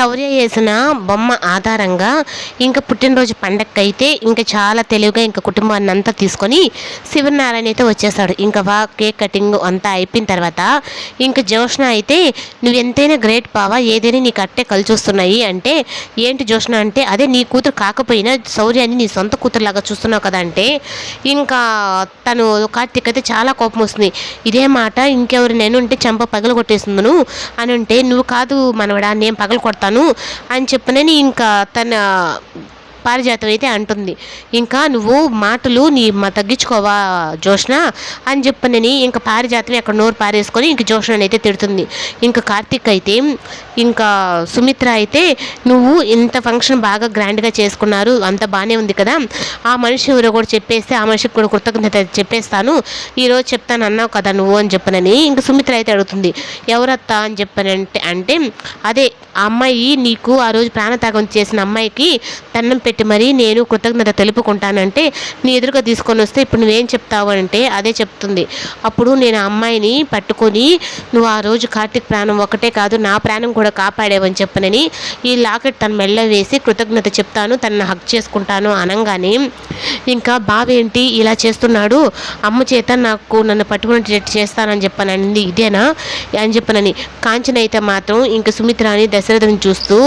శౌర్య వేసిన బొమ్మ ఆధారంగా ఇంకా పుట్టినరోజు పండగకైతే ఇంకా చాలా తెలివిగా ఇంకా కుటుంబాన్ని అంతా తీసుకొని శివనారాయణ అయితే వచ్చేసాడు ఇంకా వా కేక్ కటింగ్ అంతా అయిపోయిన తర్వాత ఇంకా జోష్ణ అయితే నువ్వు ఎంతైనా గ్రేట్ బావా ఏదైనా నీకు అట్టే కలిసి వస్తున్నాయి అంటే ఏంటి జోష్ణ అంటే అదే నీ కూతురు కాకపోయినా శౌర్యాన్ని నీ సొంత కూతురులాగా చూస్తున్నావు కదా అంటే ఇంకా తను కార్తీక్ అయితే చాలా కోపం వస్తుంది. ఇదే మాట ఇంకెవరు నేను ఉంటే చంప పగలు కొట్టేస్తుందను అని అంటే నువ్వు కాదు మనవడా నేను పగలు కొడతాను అని చెప్పనని ఇంకా తన పారిజాతం అయితే అంటుంది. ఇంకా నువ్వు మాటలు నీ మా తగ్గించుకోవా జోష్ణ అని చెప్పనని ఇంకా పారిజాతం అక్కడ నోరు పారేసుకొని ఇంక జోష్నని అయితే తిడుతుంది. ఇంకా కార్తీక్ అయితే ఇంకా సుమిత్ర అయితే నువ్వు ఇంత ఫంక్షన్ బాగా గ్రాండ్గా చేసుకున్నారు అంత బాగానే ఉంది కదా. ఆ మనిషి ఎవరో కూడా చెప్పేస్తే ఆ మనిషికి కూడా కృతజ్ఞత చెప్పేస్తాను. ఈరోజు చెప్తాను అన్నావు కదా నువ్వు అని చెప్పనని ఇంకా సుమిత్ర అయితే అడుగుతుంది. ఎవరత్తా? అని చెప్పనంటే అంటే అదే ఆ అమ్మాయి నీకు ఆ రోజు ప్రాణత్యాగం చేసిన అమ్మాయికి తన్నం పెట్టి మరీ నేను కృతజ్ఞత తెలుపుకుంటానంటే నీ ఎదురుగా తీసుకొని వస్తే ఇప్పుడు నువ్వేం చెప్తావు అంటే అదే చెప్తుంది. అప్పుడు నేను ఆ అమ్మాయిని పట్టుకొని నువ్వు ఆ రోజు కార్తీక్ ప్రాణం ఒకటే కాదు నా ప్రాణం కూడా కాపాడేవని చెప్పనని ఈ లాకెట్ తన మెల్ల వేసి కృతజ్ఞత చెప్తాను తనను హక్ చేసుకుంటాను అనగానే ఇంకా బావేంటి ఇలా చేస్తున్నాడు? అమ్మ చేత నాకు నన్ను పట్టుకుని చేస్తానని చెప్పనండి ఇదేనా? అని చెప్పనని. కాంచన అయితే మాత్రం ఇంకా సుమిత్రాని దశరథని చూస్తూ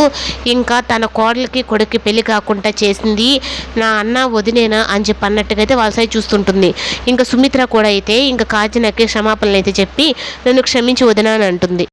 ఇంకా తన కోడలికి కొడుక్కి పెళ్ళి కాకుండా చేసింది. నా అన్న వదినేనా అని చెప్పి అన్నట్టుగా అయితే వాళ్ళ సైడ్ చూస్తుంటుంది. ఇంకా సుమిత్ర కూడా అయితే ఇంకా కాంచనకి క్షమాపణలు అయితే చెప్పి నన్ను క్షమించి వదినా అని అంటుంది.